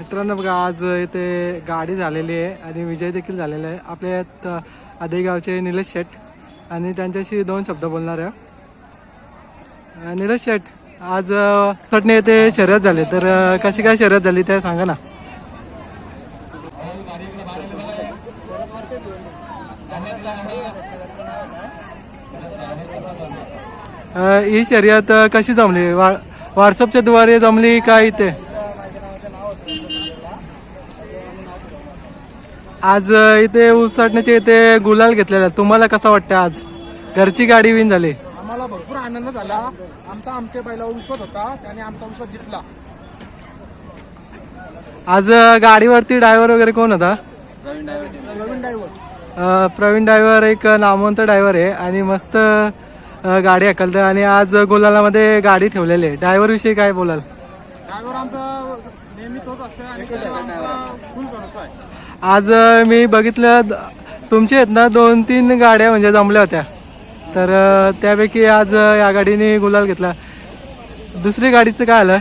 मित्रांनो बघा आज इथे गाडी झालेली आहे आणि विजय देखील झालेला आहे. आपल्या आदेगावचे निलेश शेठ आणि त्यांच्याशी दोन शब्द बोलणार आहे. निलेश शेठ आज अं, चटणी येथे शर्यत झाली तर कशी काय शर्यत झाली ते सांगा ना. ही शर्यत कशी जमली? वा व्हॉट्सअपच्या द्वारे जमली का इथे? आज इथे ऊस साठण्याचे इथे गुलाल घेतलेला. तुम्हाला कसं वाटतं आज? घरची गाडी विन झाली. आम्हाला भरपूर आनंद झाला. आमचा आमच्या बैलावर विश्वास होता त्याने आमचा विश्वास जिंकला आज गाडीवरती ड्रायव्हर वगैरे कोण होता? Praveen driver Praveen driver. एक नामवंत ड्रायव्हर आहे आणि मस्त गाडी हाकलतं आणि आज गुलालामध्ये गाडी ठेवलेली आहे. ड्रायव्हर विषयी काय बोलाल? ड्रायव्हर आमचा नेहमी तोच असतो आणि त्याच्यावर आमचा फुल भरोसा आहे आज मी बघितलं तुमचे आहेत ना दोन तीन गाड्या म्हणजे जमल्या होत्या. तर त्यापैकी आज या गाडीने गुलाल घेतला. दुसरी गाडीचं काय आलं?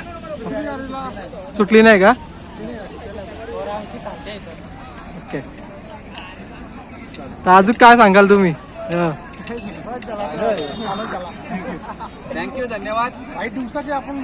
सुटली नाही का? ओके. तर अजून काय सांगाल तुम्ही. थँक्यू धन्यवाद. काही दिवसाची आपण